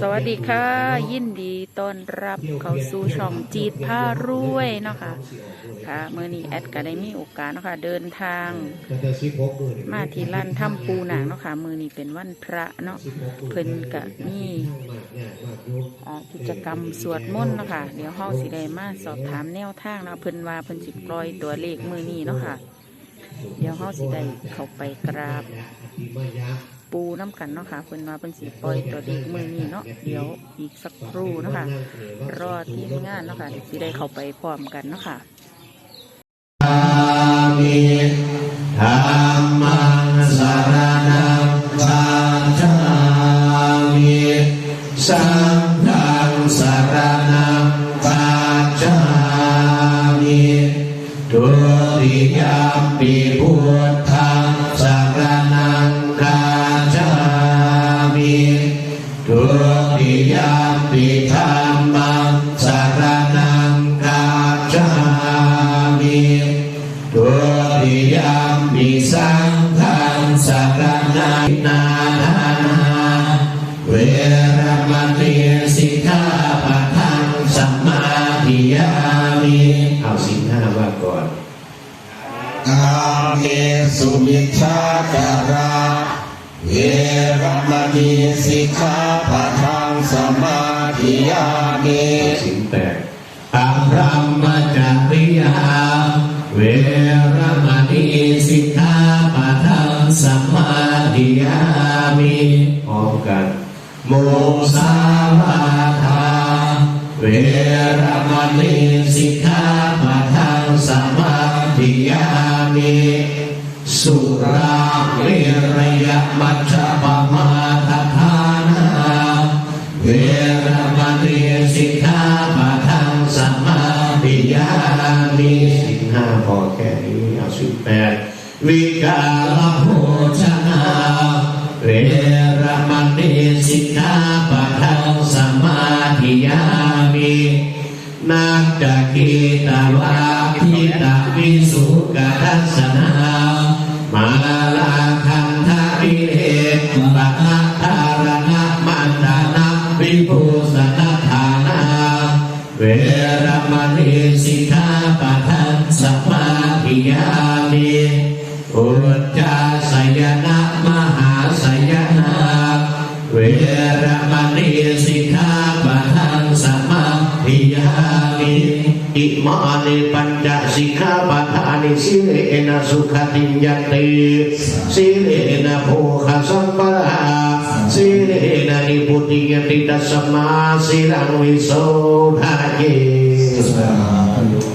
สวัสดีค่ะ ยินดีต้อนรับเข้าสู่ช่องจีดผ้ารวยเนาะค่ะค่ะเมื่อนี้แอดก็ได้มีโอกาสเนาะค่ะเดินทาง มาที่ร้านถ้ำปูหนังเนาะค่ะมือนี้เป็นวันพระเนาะเพิ่นกะมีอ่ากิจกรรมสวดมนต์เนาะค่ะเดี๋ยวเฮาสิได้มาสอบถามแนวทางเนาะเพิ่นว่าเพิ่นสิปล่อยตัวเลขมือนี้เนาะค่ะ เดี๋ยวเฮาสิได้เข้าไปกราบ ปูน้ำกันเนาะค่ะเพิ่นว่าเพิ่นสิปล่อยตัวเด็กมือนี้เนาะเดี๋ยวอีกสักครู่เนาะค่ะรอทีมงานเนาะค่ะสิได้เข้าไปพร้อมกันเนาะค่ะมิธรรมังสารนังคัจามิสังฆังสารนังคัจามิทุติยมปิพุ สารนานาเวรมณีสิกขาปะทังสัมมาทิยามิเอาสินห้าว่าก่อนกาเมสุมิชาจาราเวรมณีสิกขาปะทังสมาธิยามิสินแปดอัมรัมมจริยาเวร มสาวาทาเวรมณีสิกขาปะทังสัมมาทิยามิสุราเมรยมัจจปมาทฐานาเวรมณีสิกขาปะทังสัมมาปิยามิสิกห้าพอแค่นี้เอาสิบแปดวิกาลโภชนา เวรมณีสิกขาปะทังสมาทิยามินาจกีตาวาพิตาวิสุกทัสสนามาลาคันทาริเอกปะทะทารณะมันดานะวิภูสนฐานา เวรมณีสิกขา อิมานิปัญจสิกขาปะทานิสิเลนะสุขติญญติสิเลนะโภคสัมปะราสิเลนะนิพุติยติตัสมาสิรังวิโสทาเย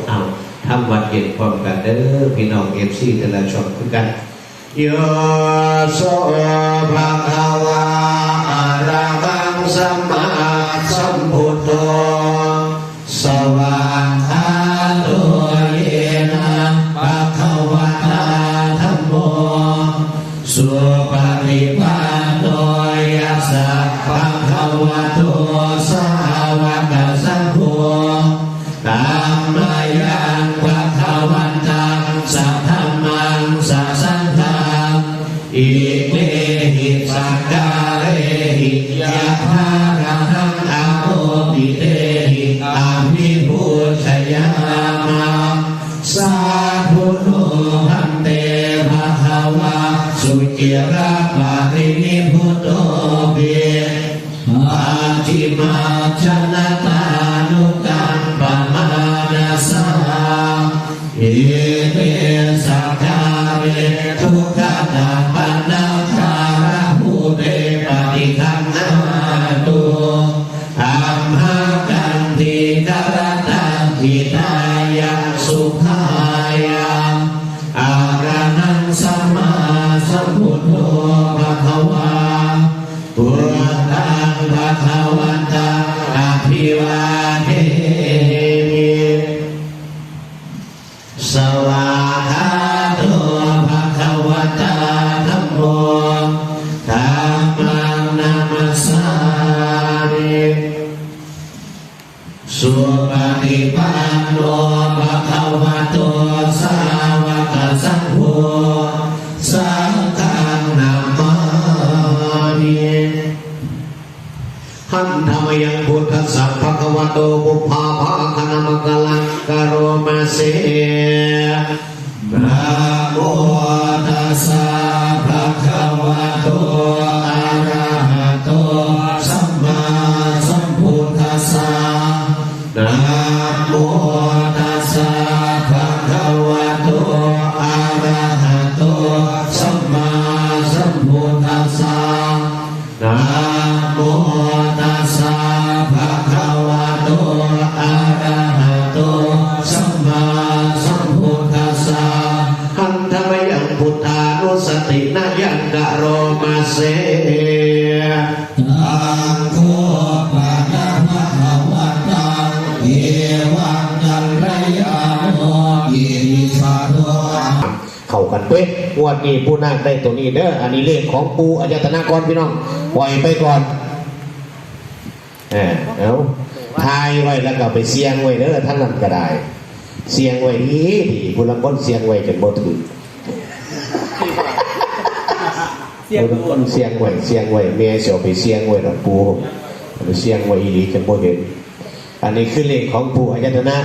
เอาทำวัดเย็นพร้อมกันเด้อพี่น้องเอฟซีแต่ละช่องคือกันโยโสภะคะวา อิ สาวกสังโฆสังฆังนามามิธรรมยังพุทธสัพพะคะวะโต ลยาโนอิมิสาโตเข้ากันเป๊ะวดนี้ผู้นาคได้ตัวนี้เด้ออันนี้เลขของปูอายตนากรพี่น้องปล่อยไปก่อนเออเอาทายไว้แล้วก็ไปเสียงไว้เด้อทั้งนั้นก็ได้ เสียงไว้ดีดีผู้ลังคนเสียงไว้จนบ่ถึง เสียงผู้ลังคนเสียงไว้เสียงไว้เมียเสียวไปเสียงไว้ดอกปูไปเสียงไว้อีหลีจนบ่เห็น อันนี้คือเลขของปู่อายตนะ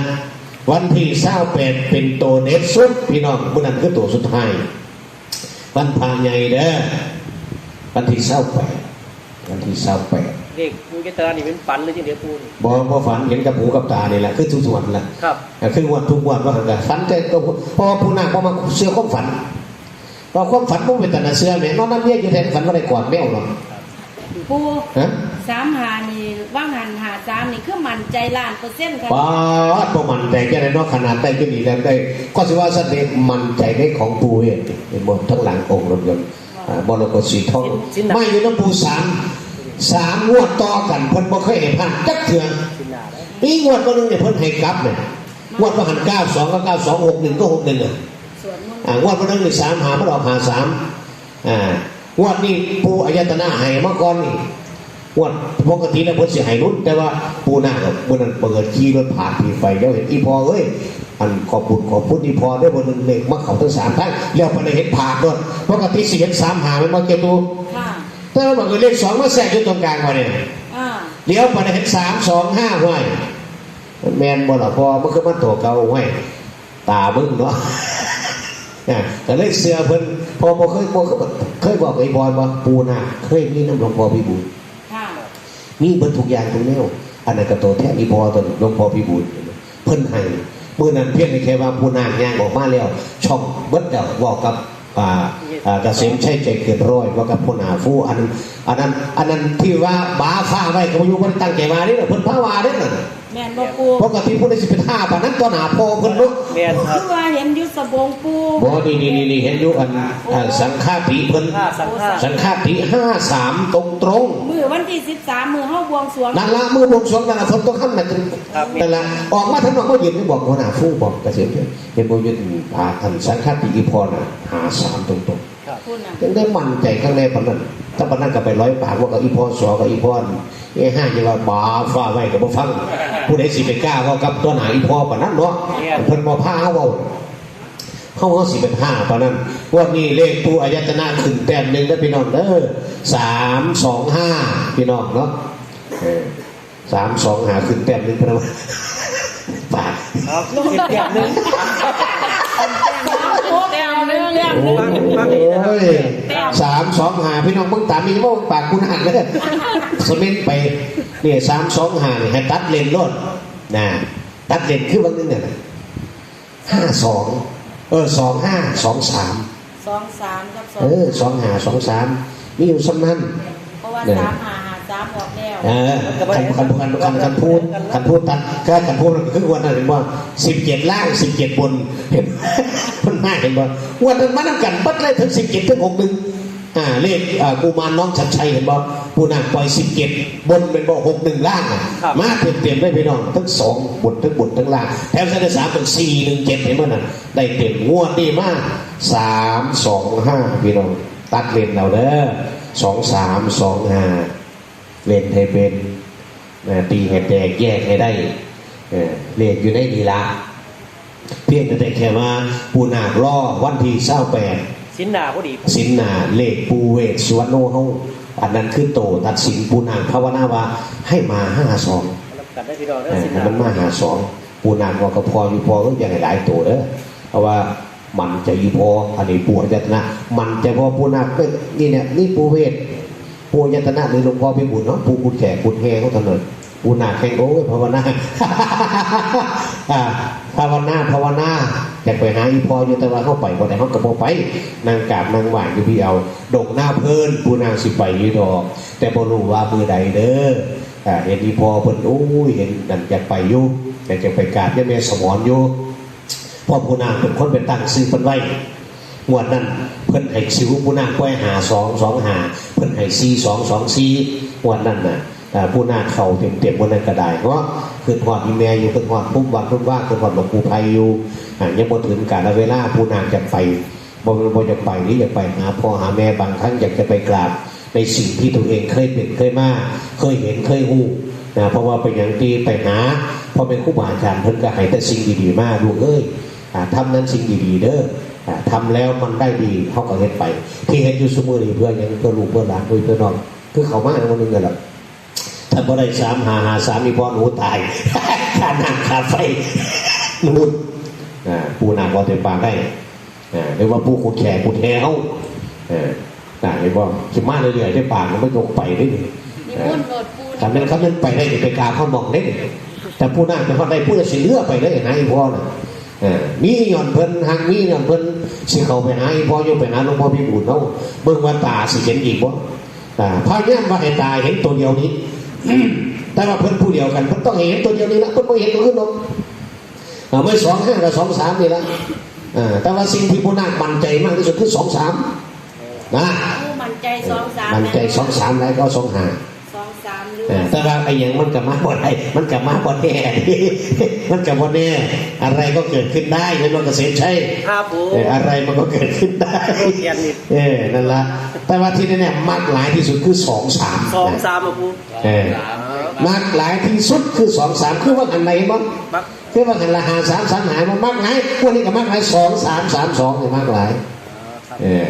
วันที่เศร้าแปดเป็นตัวเน็ตสุดพี่น้องผู้นั้นคือตัวสุดท้ายวันพาใหญ่เด้อวันที่เศร้าแปดวันที่เศร้าแปดเด็กปูเกตานี่เป็นฝันเลยที่เดียวปูนี่บ่บ่ฝันเห็นกับหูกับตานี่แหละคือทุกส่วนแหละครับแต่คือวันทุกวันว่ากันฝันแต่ก็พอผู้นาคพอมาเสื้อความฝัน พอความฝันพวกเป็นแต่ละเสื้อแม่นอนนั่นเรียกอยู่แทนฝันว่าได้ก่อนแมวเนาะปูฮะสามหานี่ว่างหันหาสามนี่คือมันใจล้านเปอร์เซ็นต์ค่ะป้าดบ่มันใจแค่ไหนเนาะขนาดได้ขึ้นอีกแล้วได้ก็สิว่าสัตว์เด็กมันใจได้ของปูเองเป็นหมดทั้งหลังองค์รถยนต์อ่าบรกตสีทองไม่อยู่น้ำปูสามสามงวดต่อกันเพิ่นบ่เคยให้ผ่านจักเถื่อสินหนาได้นี่งวดก็นึงเนี่ยเพิ่นให้กลับเนี่ยงวดก็หันเก้าสองก็เก้าสองหกหนึ่งก็หกหนึ่งอะ ส่วนมันอ่างวดก็นึงนี่สามหามันออกหาสามอ่างวดนี้ปูอายตนะให้มาก่อนนี่งวดปกติแล้วเพิ่นสิให้นุ่นแต่ว่าปูหน้ากับเมื่อนั้นเปิดขี่รถผ่านผีไฟเดี๋ยวเห็นอีพอเอ้ยอันขอบคุณขอบคุณอีพอได้บนหนึ่งเลขมาเขาทั้งสามท่านแล้วไปเลยเห็นผ่านด้วยปกติสิเห็นสามหามันมาเก็บตัวค่ะแต่ว่ามันก็เลขสองมาแทรกอยู่ตรงกลางมาเนี่ยอ่าเลี้ยวไปเห็นสามสองห้าห้วยแมนบ่ล่ะพอมันคือมันตัวเก่าห้วยตามึงเนาะเนี่ยแต่เลขเสือเพิ่นพอบ่เคยบ่เคยบอกไอ้บอยว่าปูนาเคยมีน้ำหลวงพ่อพิบูลค่ะมีเบิดทุกอย่างตรงแนวอันนั้นก็ตัวแท้อีพอตัวหลวงพ่อพิบูลเพิ่นให้เมื่อนั้นเพียงแต่แค่ว่าปูนางย่างออกมาแล้วช่องเบิดแล้วบอกกับอ่าอ่าเกษมชัยใจเกิดร้อยว่ากับพลหาฟูอัน อันนั้นอันนั้นที่ว่าบาฟ้าไว้ก็บ่อยู่เพิ่นตั้งใจมานี่น่ะเพิ่นพาว่าเด้อน่ะแม่นบ่ปูปกติผู้ใดสิเป็นห้าปานนั้นตัวหนาพอเพิ่นเนาะแม่นครับคือว่าเห็นอยุสบงปูบ่นี่นี่นี่นี่เห็นอยู่อันอันสังฆาติเพิ่นผ้าสังฆาสังฆาติ53ตรงตรงมือวันที่สิบสามมือเฮาบวงสรวงๆนั่นละมือบวงสรวงนั่นละเพิ่นต้องขั้นน่ะถึงครับนั่นละออกมาทั้งนอกก็ยืนบอกหัวหน้าฟูบอกเกษมเห็นบ่ยืนพาอันสังฆาติอีพอน่ะ53ตรงตรงพูดน่ะๆ ยังได้มั่นใจข้างในปานนั้นถ้าปานนั้นก็ไปร้อยปากว่ากับอีพอสอกับอีพอเอ้ห้าจะว่าบาฟ้าไว้ก็บ่ฟัง ผู้ใดสิไปกล้าเว้ากับตัวหนาอีพอปานนั้นเนาะเพิ่นบ่พาเว้าเขาเขาสิเป็นห้าตอนนั้นงวันนี้เลขผู้อายตนะขึ้นแต้มหนึ่งได้อพี่น้องเด้อสามสองห้าพี่น้องเนาะเออสามสองหาขึ้นแต้มหนึ่งพะนะบาทครับสิบแปดหนึ่งแต้มหนึง แต้มหนึงโอ้ยสามสองหาพี่น้องมึงตามมีว่าปากคุณหันเลยสมิธไปเนี่ยสามสองหาเนี่ยให้ตัดเลนรถนะตัดเลนคือบางนึงเนี่ยห้าสองเออสองห้าสองสามสองสามกับสองเออสองหาสองสามมีอยู่สำนั้นเพราะว่าเนี่ยสามหาหาสามออกแล้ว เออคันคันคันคันคันพูดคันพูดตันก็คันพูดมันคือวันนั้นเห็นว่าสิบเจ็ดล่างสิบเจ็ดบนเห็นมันน่าเห็นว่าวันนั้นมานั่งกันบัดเลยถึงสิบเจ็ดถึงหกหนึ่งอ่าเลขอ่ากูมารน้องชัดชัยเห็นบ่ปูนางปล่อยสิบเจ็ดบนเป็นบ่หกหนึ่งล่างอะมาเต็มเต็มๆได้พี่น้องทั้งสองบนทั้งบนทั้งล่างแถมเส้นที่สามเป็นสี่หนึ่งเจ็ดเห็นบ่นั่นได้เต็มงวดดีมากสามสองห้าพี่น้องตัดเลนเราเด้อสองสามสองห้า เล่นให้เป็นนะตีให้แตกแยกให้ได้เออเรียนอยู่ในนีละเพียงแต่แค่ว่าปูนาคล่อวันที่เศร้าแปดสินหนาพอดีสินนาเลขปูเวทสวรรณโนเฮาอันนั้นคือโตตัดสินปูนางภาวนาว่าให้มาห้าสองรับกันได้พี่น้องได้เออสิให้มันมาหาสองปูนางว่าก็พออยู่พอก็อย่างหลายตัวเด้อเพราะว่ามันใจะอยู่พออันนี้ปูยัตนะ มันใจะพอปูนางเป็นนี่เนี่ยนี่ปูเวท ปูยัตนะหรือหลวงพ่อพิบูลเนาะปูกุดแขกกุดแฮเขาถนนปูนาแข่งโอ้ยภาวนาอ่าภาวนาภาวนาอยากไปหาอีพออยู่แต่ว่าเข้าไปบ่ได้เขากระโปไปนางกาบนางหวานอยู่พี่เอาดกหน้าเพิ่นปูนางสิไปยี่ดอกแต่บ่รู้ว่ามือใดเด้ออ่าเห็นอีพอเพิ่นโอ้ยเห็นนั่นอยากไปอยู่อยากจะไปกราบย่าแม่สมอนอยู่พ่อปูนางเป็นคนไปตั้งซื้อเพิ่นไว้งวดนั้นเพิ่นให้สิวปูนางก้อยหาสองสองหา เพิ่นให้ซีสองสองซีวดนั้นน่ะอ่าปูนาเข่าเต็มเต็มๆบนนั้นก็ได้เพราะคือหอดอีแม่อยู่คือหอดปุ๊บวันปุ๊บว่าคือหอดหลวงปู่ไพอยู่ยังบ่ถึงกาลเวลาปูนางจะไปบ่บ่จะไปนี่อยากไปหาพ่อหาแม่บางครั้งอยากจะไปกราบในสิ่งที่ตัวเองเคยเป็นเคยมาเคยเห็นเคยหูนะเพราะว่าเป็นอย่างที่ไปหาพอเป็นครูบาอาจารย์เพิ่นก็ให้แต่สิ่งดีๆมาดูเอ้ยอ่าทำนั้นสิ่งดีๆเด้อ อ่าทำแล้วมันได้ดีเขาก็เฮ็ดไป ที่เฮ็ดอยู่สมือนี่เพื่อนยังเพื่อลูกเพื่อหลานเพื่อนเพื่อนน้องคือเขามาอันนึงกันหรอกถ้าบ่ได้สามหาหาสามมีพ่อหนูตายค่าน้ำค่าไฟนู่นอ่าปูนาก็เต็มปากได้อ่าเรียกว่าปูขุดแขกขุดแหวอ่าต่างเลยว่าสิมาเรื่อยๆได้ปากมันไม่ตรงไปได้ดินี่มุ่นโหลดปูคำนั้นคำนั้นไปได้ดิไปกาเขามองได้ดิแต่ผู้นั่งแต่พอได้ผู้สิเลือกไปได้นะอีพ่อน่ะเออ มีหย่อนเพิ่นหางมีหย่อนเพิ่นสิเขาไปหาอีพ่ออยู่ไปหาหลวงพ่อพิบูลเขาเบิ่งว่าตาสิเห็นอีกบ่ตาพายามว่าให้ตาเห็นตัวเดียวนี้แต่ว่าเพิ่นผู้เดียวกันเพิ่นต้องเห็นตัวเดียวนี้ละเพิ่นบ่เห็นตัวอื่นหรอกอ่าไม่สองห้ากับสองสามนี่ละอ่าแต่ว่าสิ่งที่ผู้นั่งมั่นใจมากที่สุดคือสองสามนะปูมันใจสองสามมันใจสองสามแล้วก็สองหา แต่ว่าไอ้หยังมันกับมาบ่ได้มันกับมาบ่แน่มันกับบ่แน่อะไรก็เกิดขึ้นได้ในโลกเกษตรใช่ครับปูเอออะไรมันก็เกิดขึ้นได้เทียนนี่เออนั่นละแต่ว่าที่นี่เนี่ยมากหลายที่สุดคือสองสามสองสามอะปูเออมากหลายที่สุดคือสองสามคือว่าอันไหนบ้างมักคือว่าอันละหาสามสามหายมันมากหลายพวกนี้ก็มากหลายสองสามสามสองเนี่ยมากหลายเออ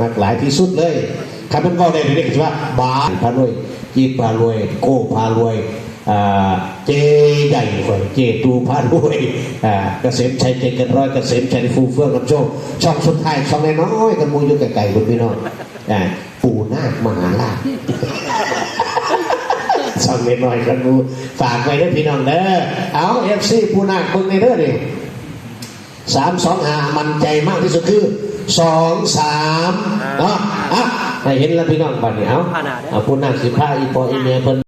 มากหลายที่สุดเลยคำเป็นก็ได้เรียกว่าบาทพารวย จีพารวย โก้พารวยเจใหญ่กว่าเจตูพารวยเกษมชัยเจกันร้อยเกษมชัยฟูเฟื่องน้ำโชคช่องสุดท้ายช่องน้อยกันมูอยู่ไกลๆคุณพี่น้องปู่นาคมหาลาภช่องน้อยกันมูฝากไว้ด้วยพี่น้องเด้อเอาเอฟซีปู่นาคเบิ่งในเด้อดิสามสองหามันใจมากที่สุดคือสองสามเนาะอะ ให้เห็นแล้วพี่น้องบัดนี้เอาเอาพูดนั่งสิพาอีพออีเมียเพิ่น